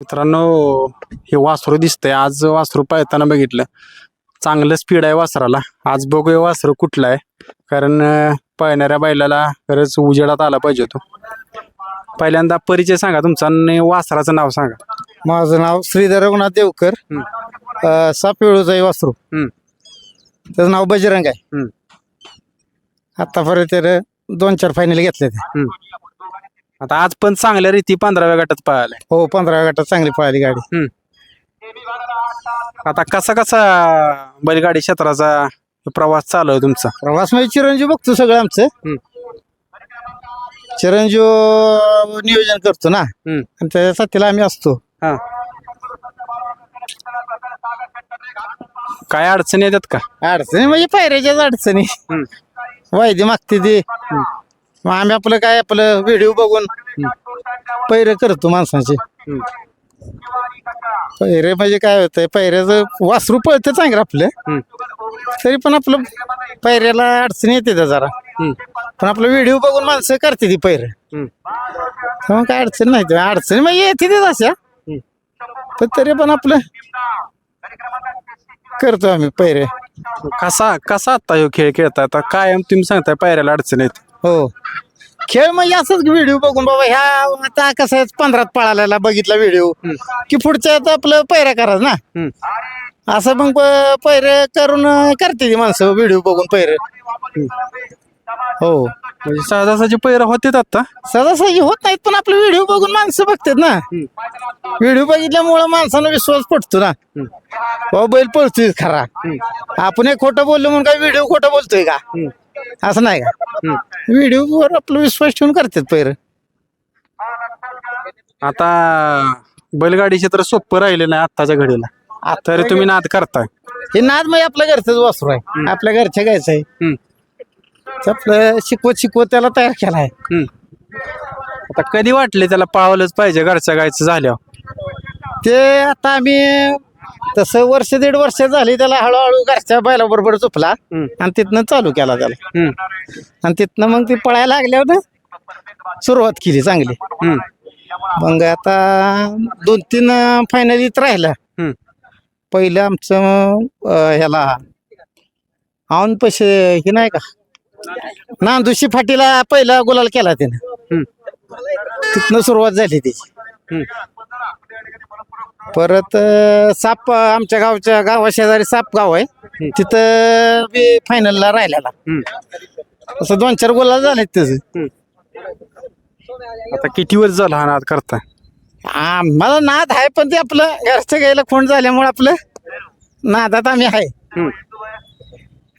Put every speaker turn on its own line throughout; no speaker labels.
मित्रांनो हे वासरू दिसतंय. आज वासरू पळताना बघितलं. चांगलं स्पीड आहे वासराला. आज बघूया वासरू कुठलं आहे. कारण अं, पळणाऱ्या बैलाला खरंच उजेडात आला पाहिजे तो पहिल्यांदा परिचय सांगा तुमचा आणि वासराचं नाव सांगा.
माझं नाव श्रीधर रघुनाथ देवकर.
हम्म.
अं, वासरू.
हम्म.
त्याचं नाव बजरंग आहे.
हम्म.
आतापर्यंत त्यानं दोन चार फायनल घेतले ते.
आता आज पण चांगल्या रीती पंधराव्या गटात पळालाय
हो पंधरा गटात चांगली पळाली गाडी.
आता कसा कसा बैलगाडी क्षेत्राचा प्रवास चालू आहे तुमचा?
प्रवास म्हणजे चिरंजीव बघतो सगळं आमचं. चिरंजीव नियोजन करतो ना.
हम्म.
आणि त्याच्या आम्ही असतो.
हा. काय अडचणी येतात का?
अडचणी म्हणजे पायऱ्याच्याच अडचणी.
हम्म.
वायदी मागते ती. मग आम्ही आपलं काय आपलं व्हिडिओ बघून पैरे करतो माणसांचे. पैरे म्हणजे काय होतंय पैऱ्याचं वासरू पळतं चांगलं आपलं. तरी पण आपलं पैऱ्याला अडचणी येते त्या जरा. पण आपलं व्हिडिओ बघून माणसं करते ती पैर. मग काय अडचण नाही ते अडचणी मग येते तेच अशा. पण तरी पण आपलं करतो आम्ही पैरे.
कसा कसा आता ह्यो खेळ खेळताय? आता कायम तुम्ही सांगताय पायऱ्याला अडचण येते.
हो. खेळ म्हणजे असंच व्हिडिओ बघून बाबा ह्या आता कसं आहे, पंधरात पळालेला बघितला व्हिडिओ की पुढच्या आता आपलं पैरा करायचं ना. असं मग पैरे करून करते ती माणसं व्हिडिओ बघून पैरे. हो.
म्हणजे सहजासहजी पैरा होते आता.
सहजासहजी होत नाहीत पण आपलं व्हिडिओ बघून माणसं बघतात ना. व्हिडिओ बघितल्यामुळं माणसाला विश्वास पटतो ना. बाबा बैल पळतोय खरा. आपण एक खोटं बोललो म्हणून काय व्हिडिओ खोटं बोलतोय का? असं नाही का? व्हिडिओ वर आपला विश्वास ठेवून करतात पैर.
आता बैलगाडी क्षेत्र सोपं राहिले नाही आत्ताच्या घडीला. तरी तुम्ही नाद करताय.
हे नाद म्हणजे आपल्या घरचंच वासरू आहे. आपल्या घरच्या गायचं आहे.
हम्म.
ते आपलं शिकवत शिकवत त्याला तयार केला आहे.
हम्म. आता कधी वाटले त्याला पावलंच पाहिजे घरच्या गायचं झाल्यावर?
ते आता आम्ही तसं वर्ष दीड वर्ष झाली त्याला हळूहळू घरच्या बैलाबरोबर झोपला
हम्म.
आणि तिथनं चालू केला त्याला. आणि तिथनं मग ती पळायला लागल्यावर सुरुवात केली चांगली. मग आता दोन तीन फायनल इथं राहिला. पहिलं आमचं अं, ह्याला औन पैसे हे नाही का नांदुशी फाटीला पहिला गुलाल केला त्यानं
हम्म.
तिथनं सुरुवात झाली त्याची. परत अं, साप आमच्या गावच्या गावाशेजारी साप गाव आहे. तिथं बी फायनलला राहिलेला. असं दोन चार गोला झाले त्याचं.
आता किती वर्ष झाला हा नाद करताय?
आम्हाला नाद आहे पण ते आपलं घरच्या गायला खोंड झाल्यामुळे आपलं नादात आम्ही आहे.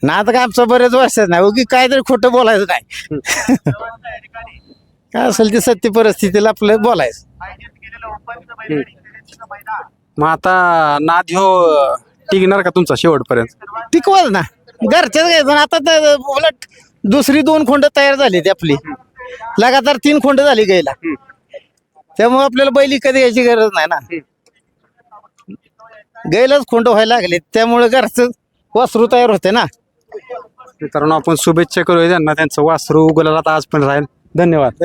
नाद काय आमचं बरेच वर्ष नाही. उगी काहीतरी खोटं बोलायचं नाही. काय असेल ती सत्य परिस्थितीला आपलं बोलायचं.
मग आता नाद ह्यो टिकणार का तुमचा शेवटपर्यंत?
टिकवाल ना. घरच्याच घ्यायचं ना आता तर उलट दुसरी दोन खोंड तयार झाली ती आपली. लगातार तीन खोंड झाली गायला त्यामुळे आपल्याला बैल कधी घ्यायची गरज नाही ना. गायलाच खोंड व्हायला लागले त्यामुळे घरचं वासरू तयार होते ना.
मित्रांनो आपण शुभेच्छा करूया त्यांना. त्यांचं वासरू गुलाला आज पण राहील. धन्यवाद.